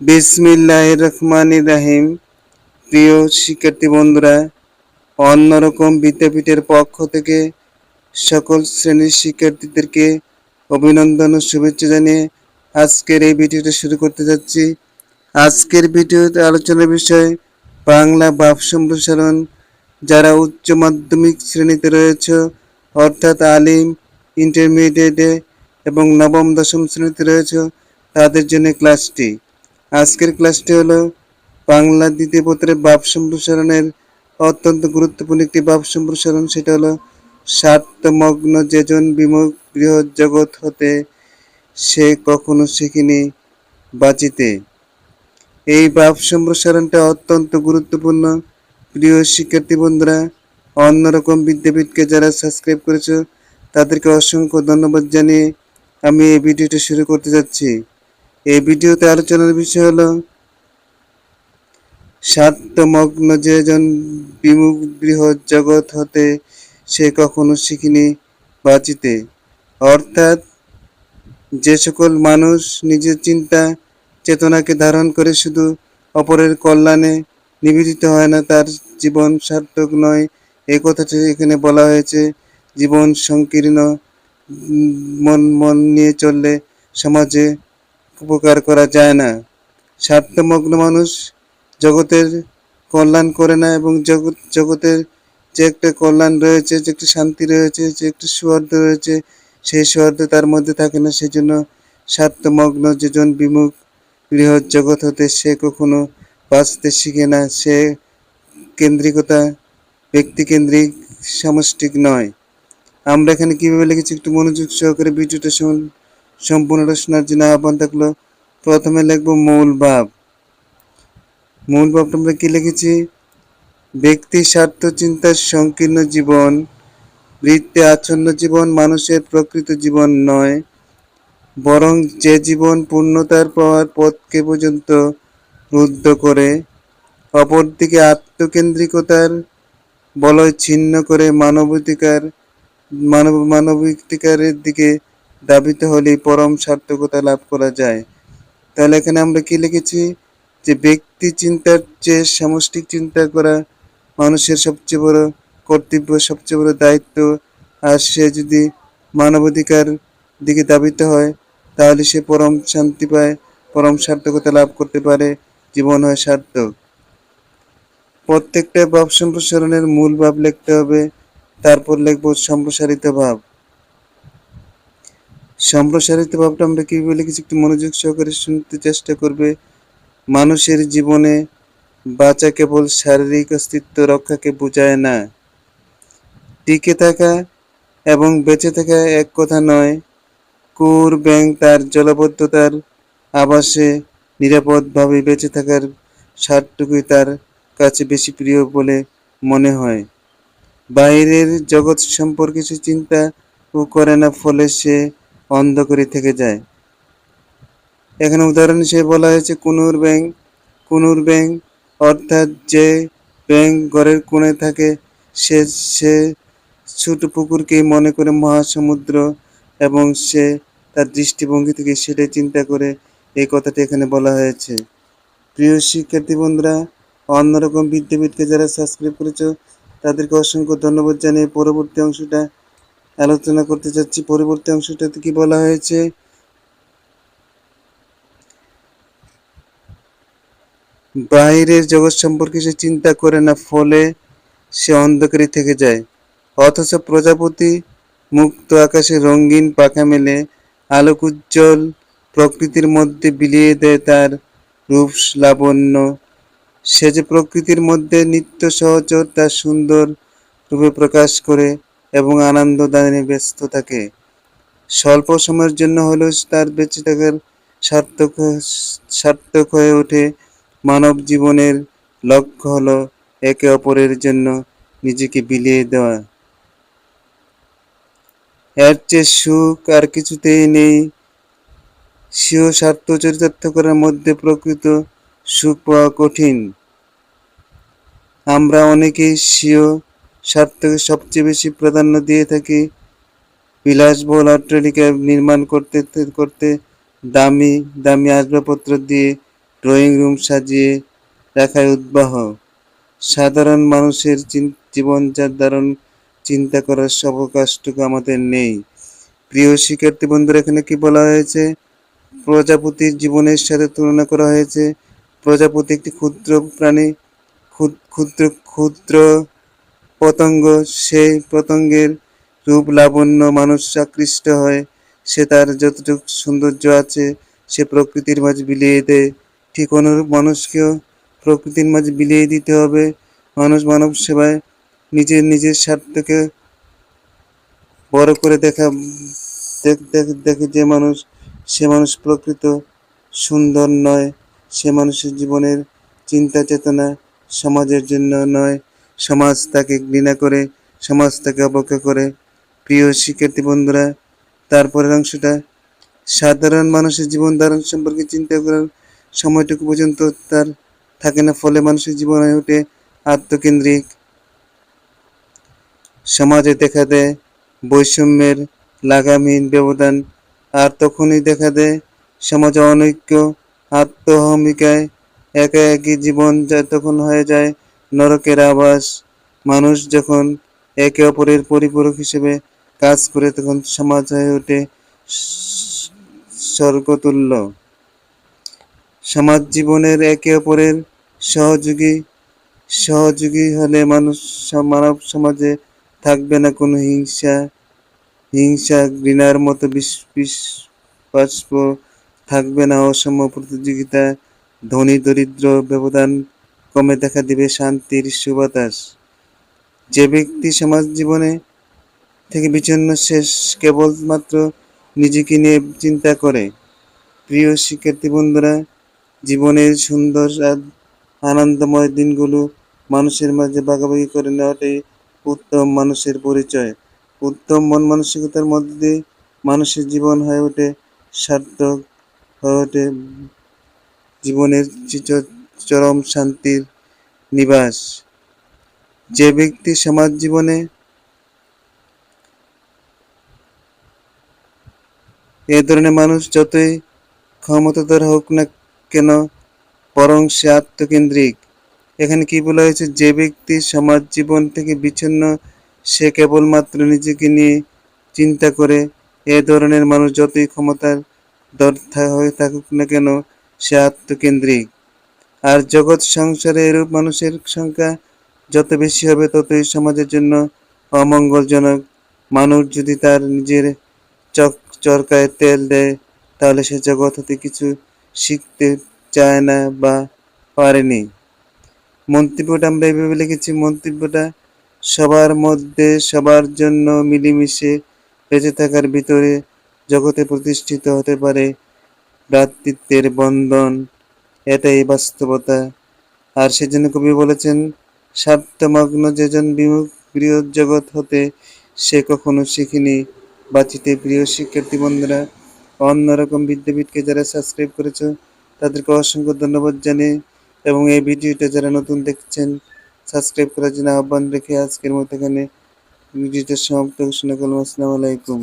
বিসমিল্লাহ রহমান রাহিম। প্রিয় শিক্ষার্থী বন্ধুরা, অন্যরকম বিদ্যাপীঠের পক্ষ থেকে সকল শ্রেণির শিক্ষার্থীদেরকে অভিনন্দন ও শুভেচ্ছা জানিয়ে আজকের এই ভিডিওটা শুরু করতে যাচ্ছি। আজকের ভিডিওতে আলোচনার বিষয় বাংলা ভাব সম্প্রসারণ। যারা উচ্চ মাধ্যমিক শ্রেণীতে রয়েছে, অর্থাৎ আলিম ইন্টারমিডিয়েটে এবং নবম দশম শ্রেণীতে রয়েছে, তাদের জন্য ক্লাসটি আজকের ক্লাসটি হলো বাংলা দ্বিতীয় পত্রের ভাব সম্প্রসারণের অত্যন্ত গুরুত্বপূর্ণ একটি ভাব সম্প্রসারণ সেটা হলো স্বার্থমগ্ন যেজন বিমুখ বৃহৎ জগৎ হতে সে কখনো শিখিনি বাঁচিতে। এই ভাব সম্প্রসারণটা অত্যন্ত গুরুত্বপূর্ণ। প্রিয় শিক্ষার্থী বন্ধুরা, অন্যরকম বিদ্যাপীঠকে যারা সাবস্ক্রাইব করেছ, তাদেরকে অসংখ্য ধন্যবাদ জানিয়ে আমি এই ভিডিওটা শুরু করতে যাচ্ছি। এই ভিডিওতে আলোচনার বিষয় হলো স্বার্থমগ্ন যেজন বিমুখ বৃহৎ জগৎ হতে সে কখনো শিখিনি বাঁচিতে। অর্থাৎ যে সকল মানুষ নিজের চিন্তা, চেতনাকে ধারণ করে শুধু অপরের কল্যাণে নিবেদিত হয় না, তার জীবন সার্থক নয়। এই কথাটি এখানে বলা হয়েছে, জীবন সংকীর্ণ মন মন নিয়ে চললে সমাজে উপকার করা যায় না। স্বার্থমগ্ন মানুষ জগতের কল্যাণ করে না এবং জগৎ, জগতের যে একটা কল্যাণ রয়েছে, যে একটা শান্তি রয়েছে, যে একটা সৌহার্দ্য রয়েছে, সেই সৌহার্দ্য তার মধ্যে থাকে না। সেজন্য স্বার্থমগ্ন যেজন বিমুখ বৃহৎ জগৎ হতে সে কখনো বাঁচতে শিখে না। সে কেন্দ্রিকতা, ব্যক্তিকেন্দ্রিক, সামষ্টিক নয়। আমরা এখানে কীভাবে লিখেছি? একটু মনোযোগ সহকারে ভিডিওটা সম্পূর্ণটা শোনার জন্য আহ্বান থাকল। প্রথমে লিখব মূল ভাব। মূল ভাবটা আমরা কি লিখেছি? ব্যক্তি স্বার্থ চিন্তার সংকীর্ণ জীবন, বৃত্তে, আচ্ছন্ন জীবন, মানুষের প্রকৃত জীবন নয়। বরং যে জীবন পূর্ণতার পাওয়ার পথকে পর্যন্ত রুদ্ধ করে, অপরদিকে আত্মকেন্দ্রিকতার বলয় ছিন্ন করে মানবাধিকার, মানব, মানবাধিকারের দিকে দাবিত হলে পরম সার্থকতা লাভ করা যায়। তাহলে এখানে আমরা কি লিখেছি? যে ব্যক্তি চিন্তার চেয়ে সামষ্টিক চিন্তা করা মানুষের সবচেয়ে বড় কর্তব্য, সবচেয়ে বড় দায়িত্ব। আর সে যদি মানবাধিকার দিকে দাবিত হয়, তাহলে সে পরম শান্তি পায়, পরম সার্থকতা লাভ করতে পারে, জীবন হয় সার্থক। প্রত্যেকটা ভাব সম্প্রসারণের মূল ভাব লিখতে হবে, তারপর লিখব সম্প্রসারিত ভাব। সম্প্রসারিত ভাবটা আমরা কীভাবে লিখেছি একটু মনোযোগ সহকারে শুনতে চেষ্টা করবে। মানুষের জীবনে বাঁচা কেবল শারীরিক অস্তিত্ব রক্ষাকে বোঝায় না। টিকে থাকা এবং বেঁচে থাকা এক কথা নয়, কুর ব্যাং তার জলবদ্ধতার আবাসে নিরাপদভাবে বেঁচে থাকার স্বাদটুকুই তার কাছে বেশি প্রিয় বলে মনে হয়। বাইরের জগৎ সম্পর্কে সে চিন্তা করে না, ফলে সে অন্ধকারে থেকে যায়। এখানে উদাহরণ হিসেবে বলা হয়েছে, কুনুর ব্যাং কুনুর ব্যাং অর্থাৎ যে ব্যাং ঘরের কোণে থাকে, সে সে ছোট পুকুরকেই মনে করে মহাসমুদ্র এবং সে তার দৃষ্টিভঙ্গি থেকে সেটাই চিন্তা করে। এই কথাটি এখানে বলা হয়েছে। প্রিয় শিক্ষার্থী বন্ধুরা, অন্যরকম বিদ্যাপীঠকে যারা সাবস্ক্রাইব করেছ, তাদেরকে অসংখ্য ধন্যবাদ জানিয়ে পরবর্তী অংশটা আলোচনা করতে চাচ্ছি পরবর্তী অংশটাতে কি বলা হয়েছে? বাইরের জগৎ সম্পর্কে সে চিন্তা করে না, ফলে সে অন্ধকারে থেকে যায়। অথচ প্রজাপতি মুক্ত আকাশে রঙিন পাখা মেলে, আলোক উজ্জ্বল প্রকৃতির মধ্যে বিলিয়ে দেয় তার রূপ লাবণ্য। সে যে প্রকৃতির মধ্যে নিত্য সহচর তার সুন্দর রূপে প্রকাশ করে এবং আনন্দ দানে ব্যস্ত থাকে। স্বল্প সময়ের জন্য হলেও তার বেঁচে থাকার সার্থক সার্থক হয়ে ওঠে। মানব জীবনের লক্ষ্য হলো একে অপরের জন্য নিজেকে বিলিয়ে দেওয়া। এর চেয়ে সুখ আর কিছুতেই নেই। স্বীয় স্বার্থ চরিতার্থ করার মধ্যে প্রকৃত সুখ পাওয়া কঠিন। আমরা অনেকেই স্বীয় স্বার্থকে সবচেয়ে বেশি প্রাধান্য দিয়ে থাকি। বিলাসবহুল অট্টালিকা নির্মাণ করতে করতে দামি দামি আসবাবপত্র দিয়ে ড্রয়িং রুম সাজিয়ে রাখায় উদ্বাহ সাধারণ মানুষের চিন- জীবনযাত্রার চিন্তা করার অবকাশটুকু আমাদের নেই। প্রিয় শিক্ষার্থী বন্ধুরা, এখানে কি বলা হয়েছে? প্রজাপতির জীবনের সাথে তুলনা করা হয়েছে। প্রজাপতি একটি ক্ষুদ্র প্রাণী ক্ষুদ্র ক্ষুদ্র পতঙ্গ সেই পতঙ্গের রূপ লাবণ্য মানুষ আকৃষ্ট হয়। সে তার যতটুকু সৌন্দর্য আছে, সে প্রকৃতির মাঝে বিলিয়ে দেয়। ঠিক অনুরূপ মানুষকেও প্রকৃতির মাঝে বিলিয়ে দিতে হবে। মানুষ মানব সেবায় নিজের নিজের স্বার্থকে বড় করে দেখা, দেখ, দেখ- দেখে যে মানুষ, সে মানুষ প্রকৃত সুন্দর নয়। সে মানুষের জীবনের চিন্তা চেতনা সমাজের জন্য নয়। সমাজ তাকে ঘৃণা করে, সমাজ তাকে অবজ্ঞা করে। প্রিয় শিক্ষার্থী বন্ধুরা, তারপরের অংশটা, সাধারণ মানুষের জীবন ধারণ সম্পর্কে চিন্তা করার সময়টুকু পর্যন্ত তার থাকে না, ফলে মানুষের জীবন হয়ে ওঠে আত্মকেন্দ্রিক। সমাজে দেখা দেয় বৈষম্যের লাগামহীন ব্যবধান, আর তখনই দেখা দেয় সমাজে অনৈক্য, আত্মহমিকায় একা একই জীবন যা তখন হয়ে যায় নরকের আবাস। মানুষ যখন একে অপরের পরিপূরক হিসেবে কাজ করে, তখন সমাজ হয়ে ওঠে স্বর্গতুল্য। সমাজ জীবনের একে অপরের সহযোগী। সহযোগী হলে মানুষ মানব সমাজে থাকবে না কোনো হিংসা। হিংসা ঘৃণার মতো বিষবাষ্প থাকবে না। অসম প্রতিযোগিতা, ধনী, দরিদ্র, ব্যবধান কমে দেখা দিবে শান্তির সুবাতাস। যে ব্যক্তি সমাজ জীবনে থেকে বিচ্ছিন্ন শেষ কেবলমাত্র নিজেকে নিয়ে চিন্তা করে। প্রিয় শিক্ষার্থী বন্ধুরা, জীবনের সুন্দর আনন্দময় দিনগুলো মানুষের মাঝে ভাগাভাগি করে নেওয়াটাই উত্তম মানুষের পরিচয়। উত্তম মন মানসিকতার মধ্যে দিয়ে মানুষের জীবন হয়ে ওঠে সার্থক, হয়ে ওঠে জীবনের চরম শান্তির নিবাস। যে ব্যক্তি সমাজ জীবনে এ ধরনের মানুষ যতই ক্ষমতাধর হোক না কেন, বরং সে আত্মকেন্দ্রিক। এখানে কি বলা হয়েছে? যে ব্যক্তি সমাজ জীবন থেকে বিচ্ছিন্ন, সে কেবলমাত্র নিজেকে নিয়ে চিন্তা করে। এ ধরনের মানুষ যতই ক্ষমতার দর হয়ে থাকুক না কেন, সে আত্মকেন্দ্রিক। আর জগৎ সংসারে এরূপ মানুষের সংখ্যা যত বেশি হবে, ততই সমাজের জন্য অমঙ্গলজনক। মানুষ যদি তার নিজের চক চরকায় তেল দেয়, তাহলে সে জগৎ হতে কিছু শিখতে চায় না বা পারেনি। মন্তব্যটা আমরা এইভাবে লিখেছি, মন্তব্যটা সবার মধ্যে সবার জন্য মিলেমিশে বেঁচে থাকার ভিতরে জগতে প্রতিষ্ঠিত হতে পারে ভ্রাতৃত্বের বন্ধন। এটাই বাস্তবতা। আর সেজন্য কবি বলেছেন স্বার্থমগ্ন যেজন বিমুখ প্রিয় জগৎ হতে সে কখনো শিখিনি। বাঁচিতে প্রিয় শিক্ষার্থী বন্ধুরা অন্যরকম বিদ্যাপীঠকে যারা সাবস্ক্রাইব করেছ, তাদেরকে অসংখ্য ধন্যবাদ জানিয়ে এবং এই ভিডিওটা যারা নতুন দেখছেন সাবস্ক্রাইব করার জন্য আহ্বান রেখে আজকের মতো এখানে ভিডিওটা সমাপ্ত ঘোষণা করলাম। আসসালামু আলাইকুম।